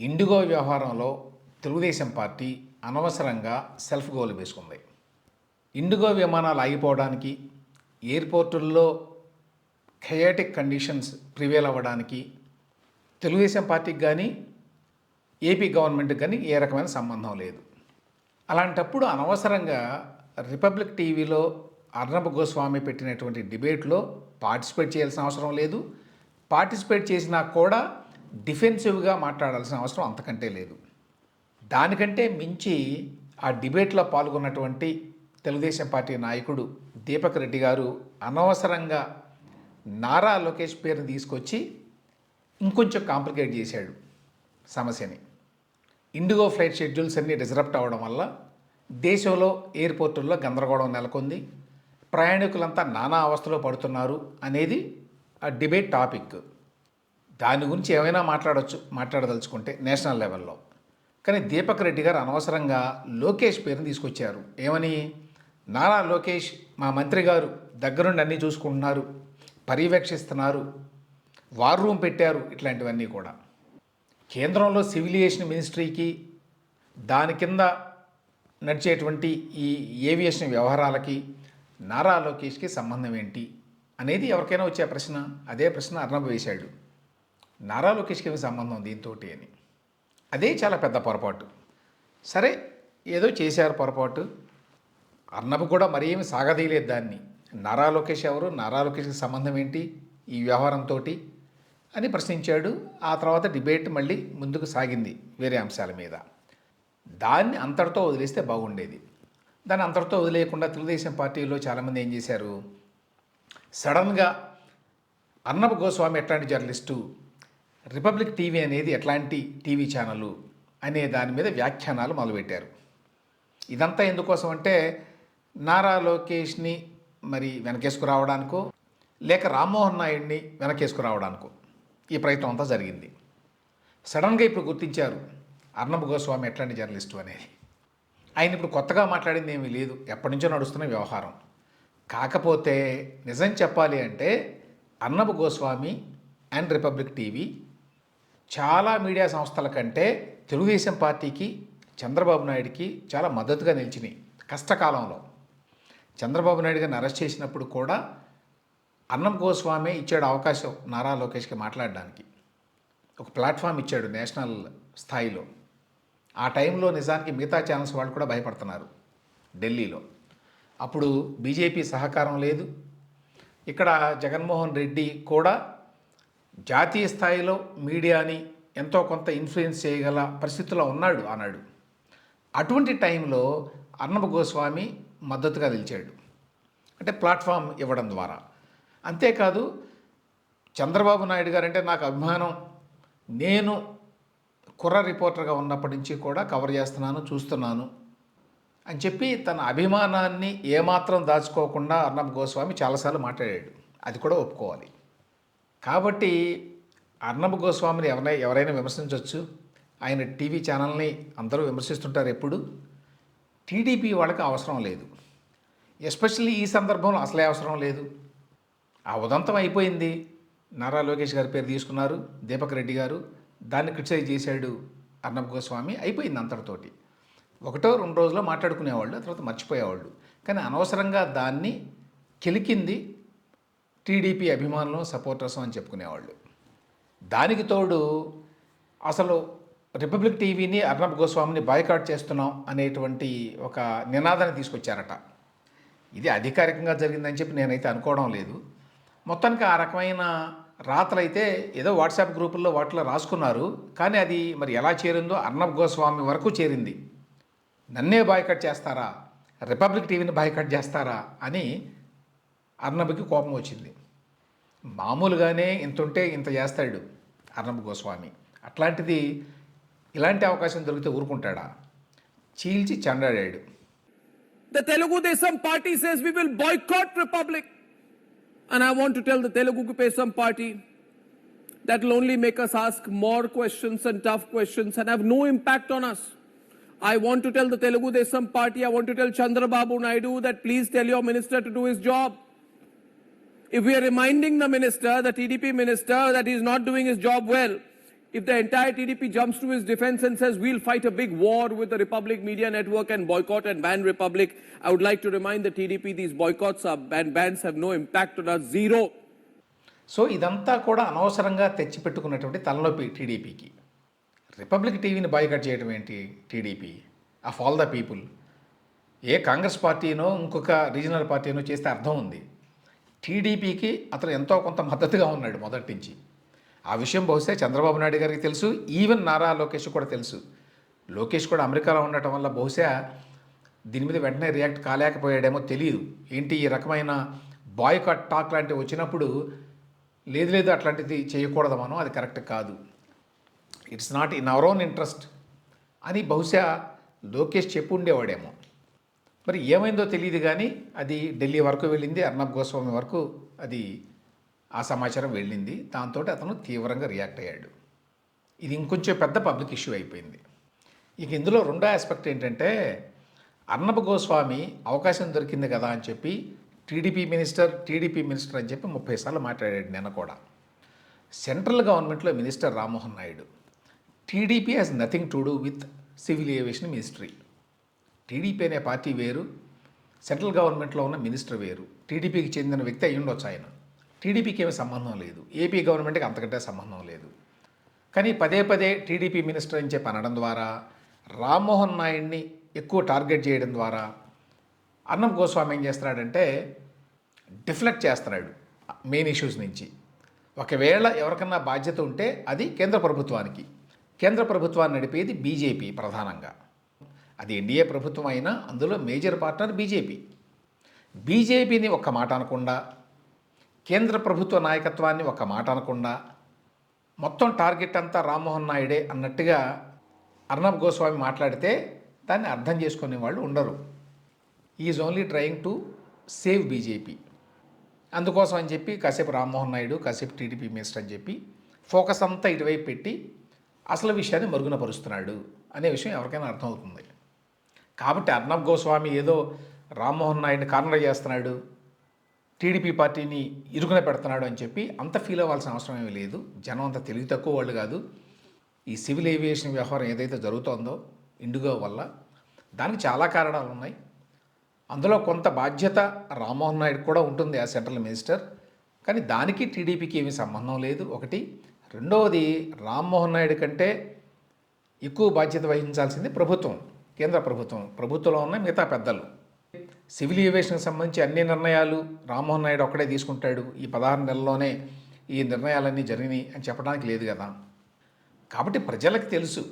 IndiGo వ్యవహారంలో Telugu Desam party అనవసరంగా self goal వేసుకుంది. ఇండిగో విమానాలు ఆగిపోవడానికి ఎయిర్పోర్టుల్లో ఖయాటిక్ కండిషన్స్ ప్రివేల్ అవ్వడానికి తెలుగుదేశం పార్టీకి కానీ ఏపీ గవర్నమెంట్కి కానీ ఏ రకమైన సంబంధం లేదు. అలాంటప్పుడు అనవసరంగా రిపబ్లిక్ టీవీలో అర్ణబ్ గోస్వామి పెట్టినటువంటి డిబేట్లో పార్టిసిపేట్ చేయాల్సిన అవసరం లేదు. పార్టిసిపేట్ చేసినా కూడా డిఫెన్సివ్గా మాట్లాడాల్సిన అవసరం అంతకంటే లేదు. దానికంటే మించి ఆ డిబేట్లో పాల్గొన్నటువంటి తెలుగుదేశం పార్టీ నాయకుడు దీపక్ రెడ్డి గారు అనవసరంగా నారా లోకేష్ పేరుని తీసుకొచ్చి ఇంకొంచెం కాంప్లికేట్ చేశాడు సమస్యని. ఇండిగో ఫ్లైట్ షెడ్యూల్స్ అన్నీ డిజరప్ట్ అవ్వడం వల్ల దేశంలో ఎయిర్పోర్టుల్లో గందరగోళం నెలకొంది. ప్రయాణికులంతా నానా అవస్థలో పడుతున్నారు అనేది ఆ డిబేట్ టాపిక్. దాని గురించి ఏమైనా మాట్లాడవచ్చు మాట్లాడదలుచుకుంటే నేషనల్ లెవెల్లో. కానీ దీపక్ రెడ్డి గారు అనవసరంగా లోకేష్ పేరుని తీసుకొచ్చారు. ఏమని? నారా లోకేష్ మా మంత్రి గారు దగ్గరుండి అన్నీ చూసుకుంటున్నారు పర్యవేక్షిస్తున్నారు వార్ రూమ్ పెట్టారు ఇట్లాంటివన్నీ కూడా. కేంద్రంలో సివిలియేషన్ మినిస్ట్రీకి దాని కింద నడిచేటువంటి ఈ ఏవియేషన్ వ్యవహారాలకి నారా లోకేష్కి సంబంధం ఏంటి? అనేది ఎవరికైనా వచ్చే ప్రశ్న అదే ప్రశ్న అర్ణబ్ వేశాడు. నారా లోకేష్కి సంబంధం దీంతో అని. అదే చాలా పెద్ద పొరపాటు. సరే ఏదో చేశారు పొరపాటు. అర్ణబ్ కూడా మరేమి ఏమి సాగదీయలేదు దాన్ని. నారా లోకేష్ ఎవరు? నారా లోకేష్కి సంబంధం ఏంటి? ఈ వ్యవహారంతో అని ప్రశ్నించాడు. ఆ తర్వాత డిబేట్ మళ్ళీ ముందుకు సాగింది వేరే అంశాల మీద. దాన్ని అంతటితో వదిలేస్తే బాగుండేది. దాన్ని అంతటితో వదిలేయకుండా తెలుగుదేశం పార్టీలో చాలామంది ఏం చేశారు? సడన్గా అర్ణబ్ గోస్వామి ఎట్లాంటి జర్నలిస్టు రిపబ్లిక్ టీవీ అనేది ఎట్లాంటి టీవీ ఛానల్ అనే దాని మీద వ్యాఖ్యానాలు మొదలుపెట్టారు. ఇదంతా ఎందుకోసం అంటే నారా లోకేష్ని మరి వెనకేసుకురావడానికో లేక రామ్మోహన్ నాయుడిని వెనకేసుకురావడానికో ఈ ప్రయత్నం అంతా జరిగింది. సడన్గా ఇప్పుడు గుర్తించారు అర్ణబ్ గోస్వామి ఎట్లాంటి జర్నలిస్టు అనేది. ఆయన ఇప్పుడు కొత్తగా మాట్లాడింది ఏమీ లేదు ఎప్పటి నుంచో నడుస్తున్న వ్యవహారం. కాకపోతే నిజం చెప్పాలి అంటే Arnab Goswami and Republic TV చాలా మీడియా సంస్థల కంటే తెలుగుదేశం పార్టీకి చంద్రబాబు నాయుడికి చాలా మద్దతుగా నిలిచినాయి కష్టకాలంలో. చంద్రబాబు నాయుడు గారిని అరెస్ట్ చేసినప్పుడు కూడా అన్నం గోస్వామి ఇచ్చాడు అవకాశం నారా లోకేష్కి మాట్లాడడానికి. ఒక ప్లాట్ఫామ్ ఇచ్చాడు నేషనల్ స్థాయిలో. ఆ టైంలో నిజానికి మిగతా ఛానల్స్ వాళ్ళు కూడా భయపడుతున్నారు ఢిల్లీలో. అప్పుడు బీజేపీ సహకారం లేదు. ఇక్కడ జగన్మోహన్ రెడ్డి కూడా జాతీయ స్థాయిలో మీడియాని ఎంతో కొంత ఇన్ఫ్లుయెన్స్ చేయగల పరిస్థితిలో ఉన్నాడు ఆనాడు. అటువంటి టైంలో అర్ణబ గోస్వామి మద్దతుగా నిలిచాడు. అంటే ప్లాట్ఫామ్ ఇవ్వడం ద్వారా. అంతేకాదు చంద్రబాబు నాయుడు గారంటే నాకు అభిమానం. నేను కుర్ర రిపోర్టర్గా ఉన్నప్పటి నుంచి కూడా కవర్ చేస్తున్నాను చూస్తున్నాను అని చెప్పి తన అభిమానాన్ని ఏమాత్రం దాచుకోకుండా అర్ణబ్ గోస్వామి చాలాసార్లు మాట్లాడాడు. అది కూడా ఒప్పుకోవాలి. కాబట్టి అర్ణబ్ గోస్వామిని ఎవరైనా ఎవరైనా విమర్శించవచ్చు ఆయన టీవీ ఛానల్ని అందరూ విమర్శిస్తుంటారు ఎప్పుడు. టీడీపీ వాళ్ళకి అవసరం లేదు. ఎస్పెషల్లీ ఈ సందర్భంలో అసలే అవసరం లేదు. ఆ ఉదంతం అయిపోయింది. నారా లోకేష్ గారి పేరు తీసుకున్నారు. దీపక్ రెడ్డి గారు. దాన్ని క్రిటిసైజ్ చేశాడు అర్ణబ్ గోస్వామి. అయిపోయింది అంతటితోటి. ఒకటో రెండు రోజుల్లో మాట్లాడుకునేవాళ్ళు తర్వాత మర్చిపోయేవాళ్ళు. కానీ అనవసరంగా దాన్ని కెలికింది టీడీపీ అభిమానులు సపోర్టర్స్ అని చెప్పుకునేవాళ్ళు. దానికి తోడు అసలు రిపబ్లిక్ టీవీని అర్ణబ్ గోస్వామిని బాయ్కాట్ చేస్తున్నాం అనేటువంటి ఒక నినాదాన్ని తీసుకొచ్చారట. ఇది అధికారికంగా జరిగిందని చెప్పి నేనైతే అనుకోవడం లేదు. మొత్తానికి ఆ రకమైన రాతలైతే ఏదో వాట్సాప్ గ్రూపుల్లో వాటిలో రాసుకున్నారు. కానీ అది మరి ఎలా చేరిందో అర్ణబ్ గోస్వామి వరకు చేరింది. నన్నే బాయ్కట్ చేస్తారా? రిపబ్లిక్ టీవీని బాయ్కట్ చేస్తారా? అని అర్ణబ్కి కోపం వచ్చింది మామూలుగానే ఇంత ఉంటే ఇంత చేస్తాడు అర్ణబ్ గోస్వామి అట్లాంటిది ఇలాంటి అవకాశం దొరికితే ఊరుకుంటాడా చీల్చి చండాడాడు The Telugu Desam party says we will boycott Republic. And I want to tell the Telugu Desam party that will only make us ask more questions and tough questions and have no impact on us. I want to tell the Telugu Desam party, I want to tell Chandrababu Naidu that please tell your minister to do his job. If we are reminding the minister, the TDP minister, that he is not doing his job well, if the entire TDP jumps to his defense and says we'll fight a big war with the Republic Media Network and boycott and ban Republic, I would like to remind the TDP these boycotts are, and bans have no impact on us, zero. So ఇదంతా కూడా అనవసరంగా తెచ్చిపెట్టుకున్నటువంటి తలనొప్పి టీడీపీకి republic టీవీని boycott చేయడం ఏంటి TDP of all the people ఏ కాంగ్రెస్ పార్టీనో ఇంకొక రీజనల్ పార్టీనో చేస్తే అర్థం ఉంది టీడీపీకి అతను ఎంతో కొంత మద్దతుగా ఉన్నాడు మొదటి నుంచి. ఆ విషయం బహుశా చంద్రబాబు నాయుడు గారికి తెలుసు ఈవెన్ నారా లోకేష్ కూడా తెలుసు. లోకేష్ కూడా అమెరికాలో ఉండటం వల్ల బహుశా దీని మీద వెంటనే రియాక్ట్ కాలేకపోయాడేమో తెలియదు. ఏంటి ఈ రకమైన బాయ్కట్ టాక్ లాంటివి వచ్చినప్పుడు లేదు లేదు అట్లాంటిది చేయకూడదు మనం అది కరెక్ట్ కాదు. It's not in our own interest అని బహుశా లోకేష్ చెప్పు ఉండేవాడేమో. మరి ఏమైందో తెలియదు కానీ అది ఢిల్లీ వరకు వెళ్ళింది అర్ణబ్ గోస్వామి వరకు అది ఆ సమాచారం వెళ్ళింది. దాంతో అతను తీవ్రంగా రియాక్ట్ అయ్యాడు. ఇది ఇంకొంచెం పెద్ద పబ్లిక్ ఇష్యూ అయిపోయింది. ఇక ఇందులో రెండో ఆస్పెక్ట్ ఏంటంటే అర్ణబ్ గోస్వామి అవకాశం దొరికింది కదా అని చెప్పి టీడీపీ మినిస్టర్ టీడీపీ మినిస్టర్ అని చెప్పి ముప్పై సార్లు మాట్లాడాడు నిన్న కూడా. సెంట్రల్ గవర్నమెంట్లో minister Rammohan Naidu. TDP has nothing to do with civil aviation ministry TDP అనే పార్టీ వేరు సెంట్రల్ గవర్నమెంట్లో ఉన్న మినిస్టర్ వేరు. టీడీపీకి చెందిన వ్యక్తి అయి ఉండొచ్చు ఆయన. టీడీపీకి ఏమి సంబంధం లేదు. ఏపీ గవర్నమెంట్కి అంతకంటే సంబంధం లేదు. కానీ పదే పదే టీడీపీ మినిస్టర్ అని చెప్పి అనడం ద్వారా రామ్మోహన్ నాయుడిని ఎక్కువ టార్గెట్ చేయడం ద్వారా అన్నం గోస్వామి ఏం చేస్తున్నాడంటే డిఫ్లెక్ట్ చేస్తున్నాడు మెయిన్ ఇష్యూస్ నుంచి. ఒకవేళ ఎవరికన్నా బాధ్యత ఉంటే అది కేంద్ర ప్రభుత్వానికి. కేంద్ర ప్రభుత్వాన్ని నడిపేది బీజేపీ ప్రధానంగా. అది ఎన్డీఏ ప్రభుత్వం అయినా అందులో మేజర్ పార్ట్నర్ బీజేపీ. బీజేపీని ఒక్క మాట అనకుండా కేంద్ర ప్రభుత్వ నాయకత్వాన్ని ఒక మాట అనకుండా మొత్తం టార్గెట్ అంతా రామ్మోహన్ నాయుడే అన్నట్టుగా అర్ణబ్ గోస్వామి మాట్లాడితే దాన్ని అర్థం చేసుకునే వాళ్ళు ఉండరు. Is only trying to save BJP. అందుకోసం అని చెప్పి కాసేపు రామ్మోహన్ నాయుడు కాసేపు టీడీపీ మినిస్టర్ అని చెప్పి ఫోకస్ అంతా ఇటువైపు పెట్టి అసలు విషయాన్ని మరుగున పరుస్తున్నాడు అనే విషయం ఎవరికైనా అర్థమవుతుంది. కాబట్టి అర్ణబ్ గోస్వామి ఏదో రామ్మోహన్ నాయుడిని కార్నర్ చేస్తున్నాడు టీడీపీ పార్టీని ఇరుకున పెడుతున్నాడు అని చెప్పి అంత ఫీల్ అవ్వాల్సిన అవసరం ఏమీ లేదు. జనం అంత తెలివి తక్కువ వాళ్ళు కాదు. ఈ సివిల్ ఏవియేషన్ వ్యవహారం ఏదైతే జరుగుతోందో ఇండిగో వల్ల దానికి చాలా కారణాలు ఉన్నాయి. అందులో కొంత బాధ్యత రామ్మోహన్ నాయుడు కూడా ఉంటుంది ఆ సెంట్రల్ మినిస్టర్. కానీ దానికి టీడీపీకి ఏమీ సంబంధం లేదు. ఒకటి. రెండవది రామ్మోహన్ నాయుడు కంటే ఎక్కువ బాధ్యత వహించాల్సింది ప్రభుత్వం. కేంద్ర ప్రభుత్వం. ప్రభుత్వంలో ఉన్న మిగతా పెద్దలు. సివిల్ ఏవియేషన్కి సంబంధించి అన్ని నిర్ణయాలు రామ్మోహన్ నాయుడు ఒక్కడే తీసుకుంటాడు. ఈ పదహారు నెలల్లోనే ఈ నిర్ణయాలన్నీ జరిగినాయి అని చెప్పడానికి లేదు కదా. కాబట్టి ప్రజలకు తెలుసు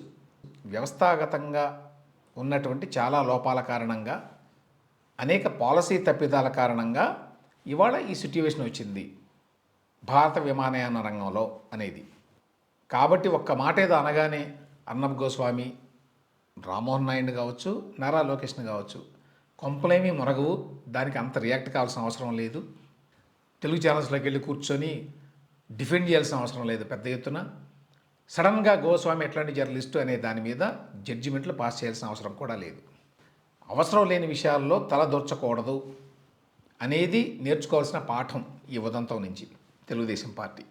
వ్యవస్థాగతంగా ఉన్నటువంటి చాలా లోపాల కారణంగా అనేక పాలసీ తప్పిదాల కారణంగా ఇవాళ ఈ సిట్యువేషన్ వచ్చింది. భారత విమానయాన రంగంలో అనేది. కాబట్టి ఒక్క మాట ఏదో అనగానే అన్నబ్ గోస్వామి రామ్మోహన్ నాయుడు కావచ్చు నారా లోకేష్ని కావచ్చు కొంపలేమీ మొరగవు. దానికి అంత రియాక్ట్ కావాల్సిన అవసరం లేదు. తెలుగు ఛానల్స్లోకి వెళ్ళి కూర్చొని డిఫెండ్ చేయాల్సిన అవసరం లేదు పెద్ద ఎత్తున. సడన్గా గోస్వామి ఎట్లాంటి జర్నలిస్టు అనే దాని మీద జడ్జిమెంట్లు పాస్ చేయాల్సిన అవసరం కూడా లేదు. అవసరం లేని విషయాల్లో తల దొరచకూడదు అనేది నేర్చుకోవాల్సిన పాఠం ఈ ఉదంతం నుంచి తెలుగుదేశం పార్టీ.